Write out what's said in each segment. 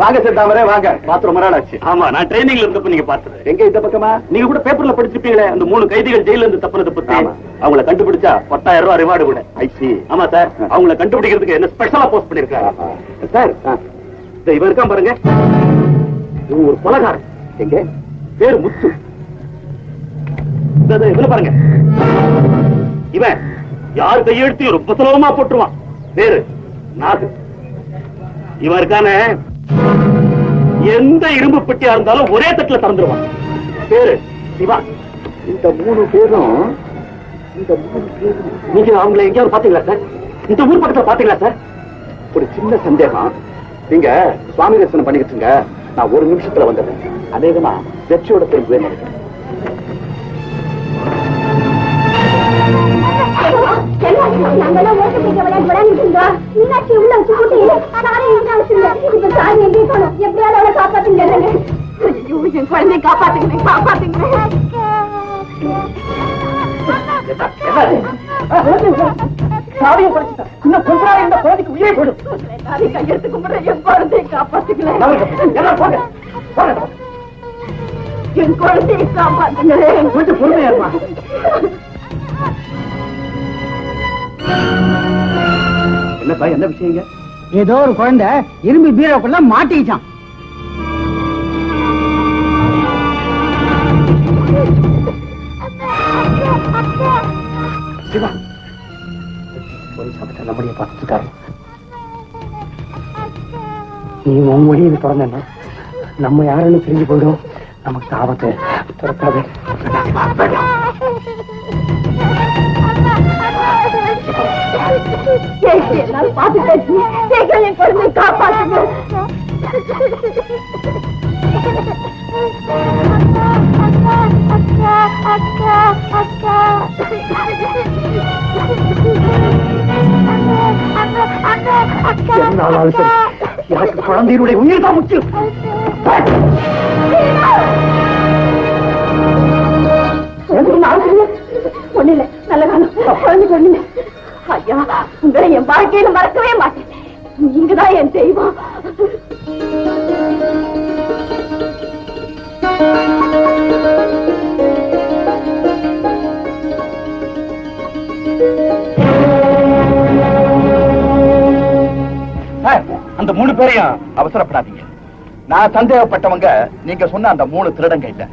வாங்க சார் தாமரே வாங்க. பார்த்து ரொம்ப நாள் ஆச்சு. ஆமா நான் ட்ரைனிங்ல இருந்தப்ப நீங்க பார்த்தது. எங்க இந்த பக்கமா? நீங்க கூட பேப்பர்ல படிச்சிருப்பீங்களே அந்த மூணு கைதிகள் ஜெயில இருந்து தப்புனது பத்தி. ஆமா. அவங்கள கண்டுபிடிச்சா பத்தாயிரம் ரூபாய் ரிவார்டு கூட. ஐசி ஆமா சார் அவங்கள கண்டுபிடிக்கிறதுக்கு என்ன ஸ்பெஷலா போஸ்ட் பண்ணிருக்காங்க சார் இவன் இருக்கான் பாருங்க. இவன் ஒரு கொலகாரன். எங்க? பேரு முத்து. இவனை பாருங்க. இவன் யார் கையெழுத்தையும் ரொம்ப சுலபமா போட்டுருவான். பேரு நாகு இவன் இருக்கானே. எந்த இரும்பு பெட்டியா இருந்தாலும் ஒரே தட்டுல திறந்துருவான். பேரு சிவா. இந்த மூணு பேரும் இந்த மூணு பேரும். நீங்க அவங்களை எங்கேயாவது பாத்தீங்களா சார்? இந்த ஊர் பக்கத்துல பாத்தீங்களா சார்? ஒரு சின்ன சந்தேகம். நீங்க சுவாமி தரிசனம் பண்ணிக்கிட்டுங்க நான் ஒரு நிமிஷத்துல வந்துடுறேன். அநேகமா வெற்றியோட திரும்புவேன் நினைக்கிறேன் ஓட்டு பிடிக்க விளையாட்டு மீனாட்சி உள்ள வச்சு கூட்டி, நானே இங்க அழைச்சிருந்தேன். இப்ப சாமி எங்கேயும் காணோம். எப்படியாவது அவளை காப்பாத்துங்க. என் குழந்தையை காப்பாத்துங்க, காப்பாத்துங்க. சாவியை இன்னும் கொஞ்ச நாள் இந்த குழந்தைக்கு உயிரை போடும் நானே என் குழந்தையை காப்பாத்துங்களேன். போங்க போங்க என் குழந்தையை காப்பாத்துங்களேன். கொஞ்சம் பொறுமையா இருமா என்னப்பா என்ன விஷயங்க ஏதோ ஒரு குழந்தை இரும்பு பீரோக்குள்ள மாட்டிக்கிச்சான் சிவா போலீஸ் ஆபீசர் நம்மளைய பார்த்துட்டு இருக்காரு நீ உன் வழியை திறந்தா நம்ம யாருன்னு தெரிஞ்சு போயிடும். நமக்கு ஆபத்து. திறக்காது. என்னால பார்த்துட்டேன். சீக்கிரம் என் குழந்தையை காப்பாத்துங்க. என்னாலும் சரி. எனக்கு குழந்தையினுடைய உயிர் தான் முக்கியம். ஒண்ணுல நல்ல காலம். குழந்தை ஒண்ணுல ஐயா உங்களை என் வாழ்க்கையில மறக்கவே மாட்டேன். நீங்க தான் என் தெய்வம். அந்த மூணு பேரையும் அவசரப்படாதீங்க. நான் சந்தேகப்பட்டவங்க நீங்க சொன்ன அந்த மூணு திருடங்க இல்ல.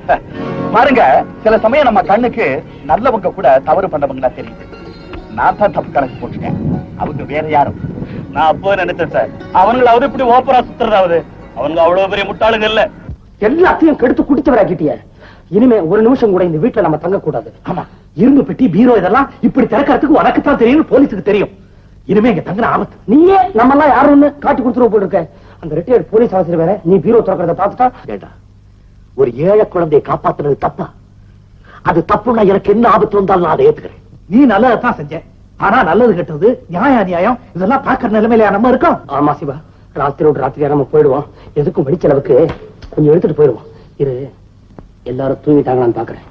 பாருங்க சில சமயம் நம்ம கண்ணுக்கு நல்லவங்க கூட தவறு பண்ணவங்களா தெரியுது. நான் தான் தப்பு கணக்கு போட்டுட்டேன். அவங்க வேற யாரும். நான் அப்போ நினைச்சேன் சார். அவங்களாவது இப்படி ஓப்பரா சுத்துறதாவது. அவங்க அவ்வளவு பெரிய முட்டாளுங்க இல்ல. எல்லாத்தையும் கெடுத்து குடிச்சவராக்கிட்டிய இனிமே ஒரு நிமிஷம் கூட இந்த வீட்டுல நம்ம தங்க கூடாது ஆமா இரும்பு பெட்டி பீரோ இதெல்லாம் இப்படி திறக்கறதுக்கு உனக்கு தான் தெரியும் போலீஸுக்கு தெரியும். இனிமே இங்க தங்குற ஆபத்து. நீயே நம்ம எல்லாம் யாருன்னு காட்டி கொடுத்துருவோம் போயிருக்க? அந்த ரிட்டையர்ட் போலீஸ் ஆசிரியர் வேற நீ பீரோ திறக்கிறத பாத்துட்டா ஏண்டா ஒரு ஏழை குழந்தையை காப்பாத்துறது தப்பா? அது தப்புன்னா எனக்கு என்ன ஆபத்து வந்தாலும் நான் அதை ஏத்துக்கிறேன். நீ நல்லதான் செஞ்ச. ஆனா நல்லது கெட்டது நியாய அநியாயம் இதெல்லாம் பாக்குற நிலைமையில நம்ம இருக்கோம்? ஆமா சிவா. ராத்திரி ராத்திரியா நம்ம போயிடுவோம். எதுக்கும் வெடிச்சளவுக்கு கொஞ்சம் எடுத்துட்டு போயிடுவோம். இரு. எல்லாரும் தூங்கிட்டாங்களான்னு பாக்குறேன்.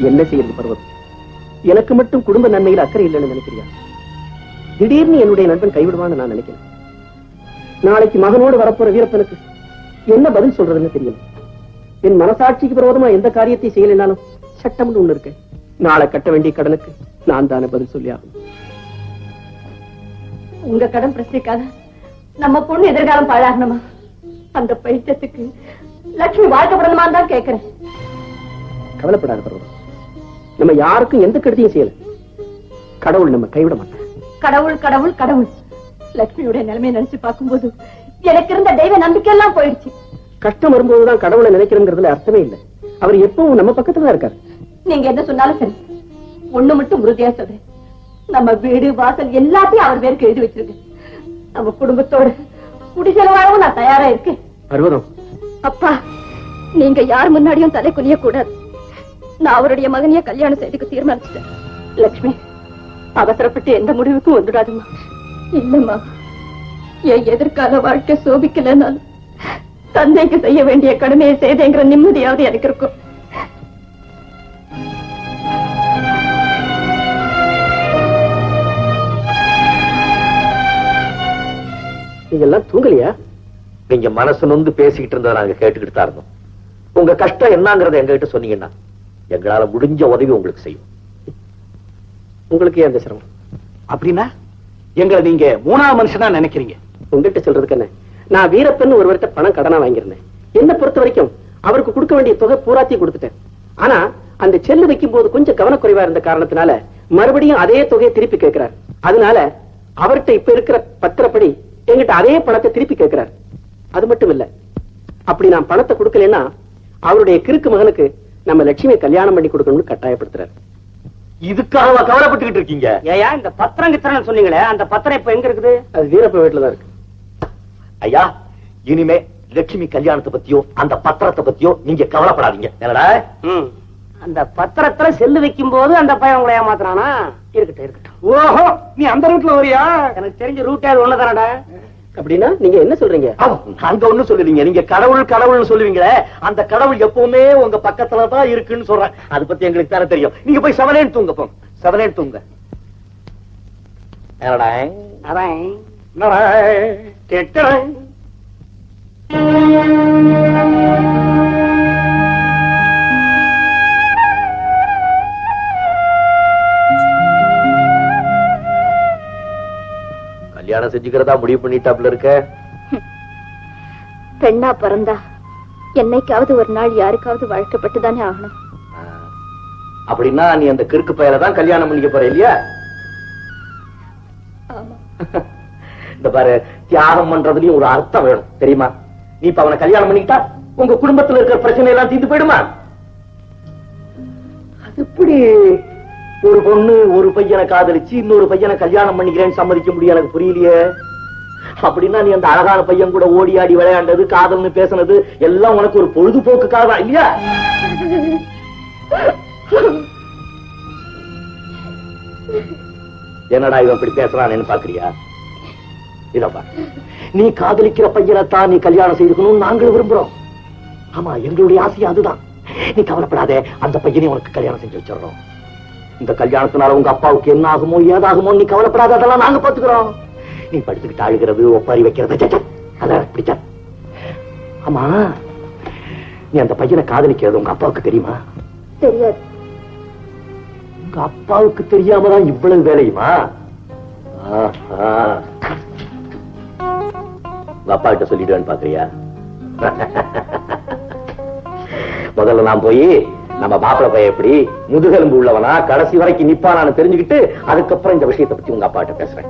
என்ன செய்யறது பருவம் எனக்கு மட்டும் குடும்ப நன்மையில் அக்கறை இல்லைன்னு நினைக்கிறியா? திடீர்னு என்னுடைய நண்பன் கைவிடுவான்னு நான் நினைக்கிறேன். நாளைக்கு மகனோடு வரப்போற வீரப்பனுக்கு என்ன பதில் சொல்றதுன்னு தெரியல. என் மனசாட்சிக்கு விரோதமா எந்த காரியத்தை செய்யலைனாலும் சட்டம்னு ஒண்ணு இருக்கு. நாளை கட்ட வேண்டிய கடனுக்கு நான் தானே பதில் சொல்லி ஆகணும். உங்க கடன் பிரச்சனைக்காக நம்ம பொண்ணு எதிர்காலம் பாழாகணுமா? அந்த பைத்தியத்துக்கு லட்சுமி வாழ்க்கப்படணுமா தான் கேக்குறேன். கவலைப்படாத பர்வதம் நம்ம யாருக்கும் எந்த கெடுதியும் செய்யல. கடவுள் நம்ம கைவிட மாட்டார். கடவுள் கடவுள் கடவுள். லட்சுமியுடைய நிலைமையை நினைச்சு பார்க்கும்போது எனக்கு இருந்த தெய்வ நம்பிக்கை எல்லாம் போயிடுச்சு. கஷ்டம் வரும்போதுதான் கடவுளை நினைக்கிறோங்கிறதுல அர்த்தமே இல்லை. அவர் எப்பவும் நம்ம பக்கத்துல இருக்காரு. நீங்க என்ன சொன்னாலும் சரி. ஒண்ணு மட்டும் உறுதியா சொல்றேன் நம்ம வீடு வாசல் எல்லாத்தையும் அவர் பேருக்கு எழுதி வச்சிருக்கேன் நம்ம குடும்பத்தோட குடிசெல வாழவும் நான் தயாரா இருக்கேன். பர்வதம் அப்பா நீங்க யார் முன்னாடியும் தலை குனிய கூடாது நான் அவருடைய மகனையே கல்யாணம் செய்துக்கு தீர்மானிச்சிட்டேன். லட்சுமி அவசரப்பட்டு எந்த முடிவுக்கும் வந்துடாதுமா இல்லம்மா. என் எதிர்கால வாழ்க்கை சோபிக்கலனாலும் தந்தைக்கு செய்ய வேண்டிய கடமையை செய்தேங்கிற நிம்மதியாவது எனக்கு இருக்கும் நீங்க எல்லாம் தூங்கலையா? நீங்க மனசு நொந்து பேசிக்கிட்டு இருந்ததை நாங்க கேட்டுக்கிட்டு தான் இருந்தோம். உங்க கஷ்டம் என்னங்கறத எங்ககிட்ட சொன்னீங்கன்னா எங்களால முடிஞ்ச உதவி உங்களுக்கு செய்யும். உங்களுக்கு ஏன் அந்த சிரமம். அப்படின்னா எங்களை நீங்க மூணாவது மனுஷனா நினைக்கிறீங்க. உங்ககிட்ட சொல்றதுக்கு என்ன? நான் வீரப்பன் ஒருவர்கிட்ட பணம் கடனா வாங்கியிருந்தேன். என்ன பொறுத்த வரைக்கும் அவருக்கு கொடுக்க வேண்டிய தொகை பூராத்தையும் கொடுத்துட்டேன். ஆனா அந்த செல்லு வைக்கும் போது கொஞ்சம் கவனக்குறைவா இருந்த காரணத்தினால மறுபடியும் அதே தொகையை திருப்பி கேட்கிறார். அதனால அவர்கிட்ட இப்ப இருக்கிற பத்திரப்படி எங்கிட்ட அதே பணத்தை திருப்பி கேட்கிறார். அது மட்டும் இல்ல அப்படி நான் பணத்தை கொடுக்கலன்னா அவருடைய கிறுக்கு மகனுக்கு நம்ம லட்சுமியை கல்யாணம் பண்ணி கொடுக்கணும்னு கட்டாயப்படுத்துறாரு. இதுக்காக கவலைப்பட்டுக்கிட்டு இருக்கீங்க? ஏயா இந்த பத்திரம் கித்திரம் சொன்னீங்களே அந்த பத்திரம் இப்ப எங்க இருக்குது? அது வீரப்ப வீட்டுல தான் இருக்கு. ஐயா இனிமே லட்சுமி கல்யாணத்தை பத்தியோ அந்த பத்திரத்தை பத்தியோ நீங்க கவலைப்படாதீங்க. என்னடா? அந்த பத்திரத்துல செல்லு வைக்கும் போது அந்த பையன் உங்களை ஏமாத்துறானா? இருக்கட்டும் இருக்கட்டும். ஓஹோ நீ அந்த ரூட்ல வரியா? எனக்கு தெரிஞ்ச ரூட் அது ஒண்ணுதானடா? அப்படின்னா நீங்க என்ன சொல்றீங்க? அங்க ஒண்ணும் சொல்லுவீங்க நீங்க கடவுள் கடவுள்னு சொல்லுவீங்களே அந்த கடவுள் எப்பவுமே உங்க பக்கத்துல தான் இருக்குன்னு சொல்றேன் அது பத்தி எங்களுக்கு தானே தெரியும். நீங்க போய் செவனேன் தூங்க போங்க. செவனேன் தூங்க. என்னடா? அதான். என்னடா? கெட்டுறேன் கல்யாணம் செஞ்சுக்கிறதா முடிவு பண்ணிட்டாப்ல இருக்க? பெண்ணா பிறந்தா என்னைக்காவது ஒரு நாள் யாருக்காவது வாழ்க்கப்பட்டுதானே ஆகணும். அப்படின்னா நீ அந்த கிறுக்கு பயல தான் கல்யாணம் பண்ணிக்க போற இல்லையா? இந்த பாரு தியாகம் பண்றதுலயும் ஒரு அர்த்தம் வேணும். தெரியுமா? நீ இப்ப அவனை கல்யாணம் பண்ணிக்கிட்டா உங்க குடும்பத்துல இருக்கிற பிரச்சனை எல்லாம் தீர்ந்து போயிடுமா? அது எப்படி? ஒரு பொண்ணு ஒரு பையனை காதலிச்சு இன்னொரு பையனை கல்யாணம் பண்ணிக்கிறேன்னு சம்மதிக்க முடியும் எனக்கு புரியலையே. அப்படின்னா நீ அந்த அழகான பையன் கூட ஓடி ஆடி விளையாண்டது காதல்னு பேசுனது எல்லாம் உனக்கு ஒரு பொழுதுபோக்குக்காக தான் இல்லையா? என்னடா இவன் இப்படி பேசுறான்னு பாக்குறியா? இதப்பா நீ காதலிக்கிற பையனைத்தான் நீ கல்யாணம் செய்துக்கணும்னு நாங்களும் விரும்புறோம். ஆமா எங்களுடைய ஆசை அதுதான். நீ கவலைப்படாத அந்த பையனை உனக்கு கல்யாணம் செஞ்சு வச்சிடறோம் இந்த கல்யாணத்தினால உங்க அப்பாவுக்கு என்ன ஆகுமோ ஏதாகுமோ நீ கவலைப்படாத அதெல்லாம் நாங்க பாத்துக்கிறோம் நீ படுத்துக்கிட்டு அழுகிறது ஒப்பாரி வைக்கிறது அதான் பிடிச்சா ஆமா நீ அந்த பையனை காதலிக்கிறது உங்க அப்பாவுக்கு தெரியுமா? தெரியாது. உங்க அப்பாவுக்கு தெரியாம தான் இவ்வளவு வேலையுமா? ஆஹா. உங்க அப்பா கிட்ட சொல்லிடுவேன்னு பாக்குறியா? முதல்ல நான் போய் நம்ம மாப்பிள பையன் எப்படி முதுகெலும்பு உள்ளவனா கடைசி வரைக்கும் நிப்பானான்னு தெரிஞ்சுக்கிட்டு அதுக்கப்புறம் இந்த விஷயத்தை பத்தி உங்க அப்பா கிட்ட பேசுறேன்